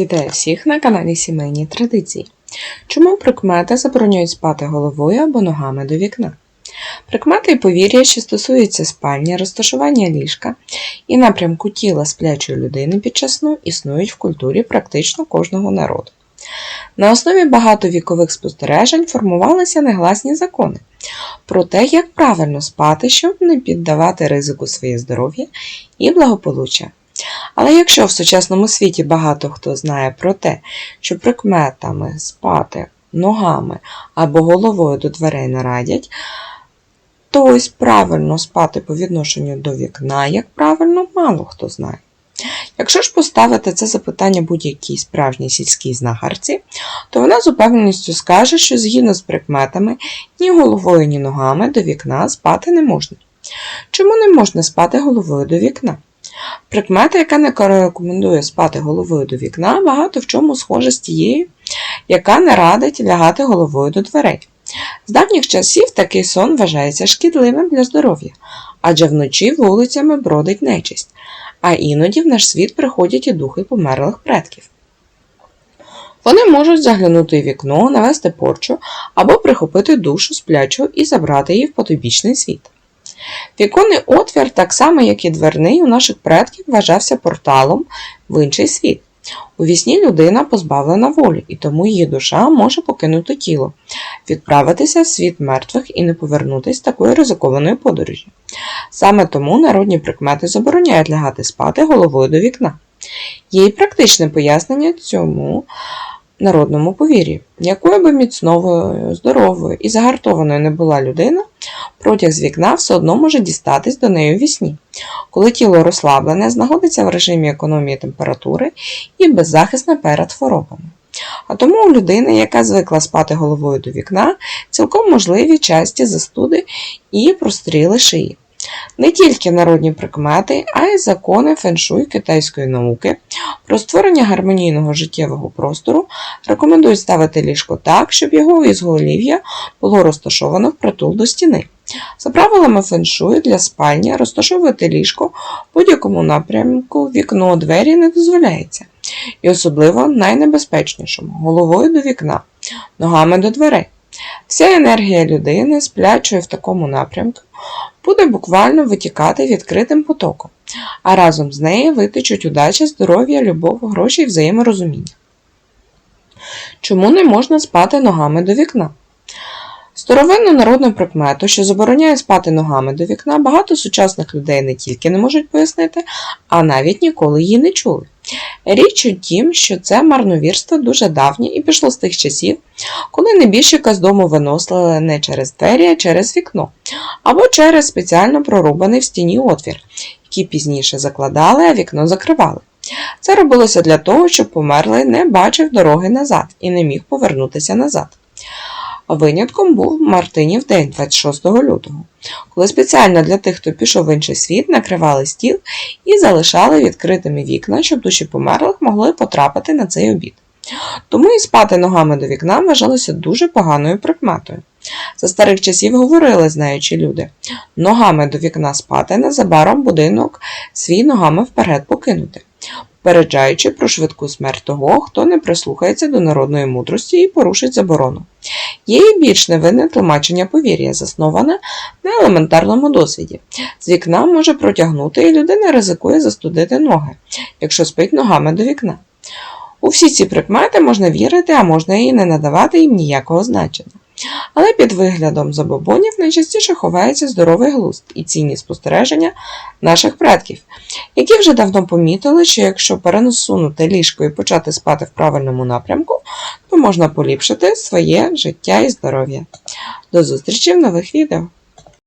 Вітаю всіх на каналі Сімейні Традиції. Чому прикмети забороняють спати головою або ногами до вікна? Прикмети і повір'я, що стосуються спальні, розташування ліжка і напрямку тіла сплячої людини під час сну, існують в культурі практично кожного народу. На основі багатовікових спостережень формувалися негласні закони про те, як правильно спати, щоб не піддавати ризику своє здоров'я і благополуччя. Але якщо в сучасному світі багато хто знає про те, що прикметами спати ногами або головою до дверей не радять, то ось правильно спати по відношенню до вікна, як правильно, мало хто знає. Якщо ж поставити це запитання будь-якій справжній сільській знахарці, то вона з упевненістю скаже, що згідно з прикметами ні головою, ні ногами до вікна спати не можна. Чому не можна спати головою до вікна? Прикмета, яка не рекомендує спати головою до вікна, багато в чому схожа з тією, яка не радить лягати головою до дверей. З давніх часів такий сон вважається шкідливим для здоров'я, адже вночі вулицями бродить нечисть, а іноді в наш світ приходять і духи померлих предків. Вони можуть заглянути в вікно, навести порчу або прихопити душу сплячого і забрати її в потойбічний світ. Віконний отвір, так само як і дверний, у наших предків вважався порталом в інший світ. У вісні людина позбавлена волі, і тому її душа може покинути тіло, відправитися в світ мертвих і не повернутися такої ризикованої подорожі. Саме тому народні прикмети забороняють лягати спати головою до вікна. Є і практичне пояснення цьому народному повір'ю. Якою би міцновою, здоровою і загартованою не була людина, протяг з вікна все одно може дістатись до неї у вісні, коли тіло розслаблене, знаходиться в режимі економії температури і беззахисне перед хворобами. А тому у людини, яка звикла спати головою до вікна, цілком можливі часті застуди і простріли шиї. Не тільки народні прикмети, а й закони феншуй китайської науки про створення гармонійного життєвого простору рекомендують ставити ліжко так, щоб його ізголів'я було розташовано впритул до стіни. За правилами феншуй для спальні розташовувати ліжко в будь-якому напрямку вікно двері не дозволяється. І особливо найнебезпечнішому головою до вікна, ногами до дверей. Вся енергія людини, сплячої в такому напрямку, буде буквально витікати відкритим потоком, а разом з нею витечуть удача, здоров'я, любов, гроші і взаєморозуміння. Чому не можна спати ногами до вікна? Старовинну народну прикмету, що забороняє спати ногами до вікна, багато сучасних людей не тільки не можуть пояснити, а навіть ніколи її не чули. Річ у тім, що це марновірство дуже давнє і пішло з тих часів, коли небіжчика з дому виносили не через двері, а через вікно, або через спеціально прорубаний в стіні отвір, який пізніше закладали, а вікно закривали. Це робилося для того, щоб померлий не бачив дороги назад і не міг повернутися назад. Винятком був Мартинів день 26 лютого, коли спеціально для тих, хто пішов в інший світ, накривали стіл і залишали відкритими вікна, щоб душі померлих могли потрапити на цей обід. Тому і спати ногами до вікна вважалося дуже поганою прикметою. За старих часів говорили знаючі люди ногами до вікна спати, незабаром будинок свій ногами вперед покинути, попереджаючи про швидку смерть того, хто не прислухається до народної мудрості і порушить заборону. Є і більш невинне тлумачення повір'я, засноване на елементарному досвіді. З вікна може протягнути, і людина ризикує застудити ноги, якщо спить ногами до вікна. У всі ці прикмети можна вірити, а можна і не надавати їм ніякого значення. Але під виглядом забобонів найчастіше ховається здоровий глузд і цінні спостереження наших предків, які вже давно помітили, що якщо переносунути ліжко і почати спати в правильному напрямку, то можна поліпшити своє життя і здоров'я. До зустрічі в нових відео!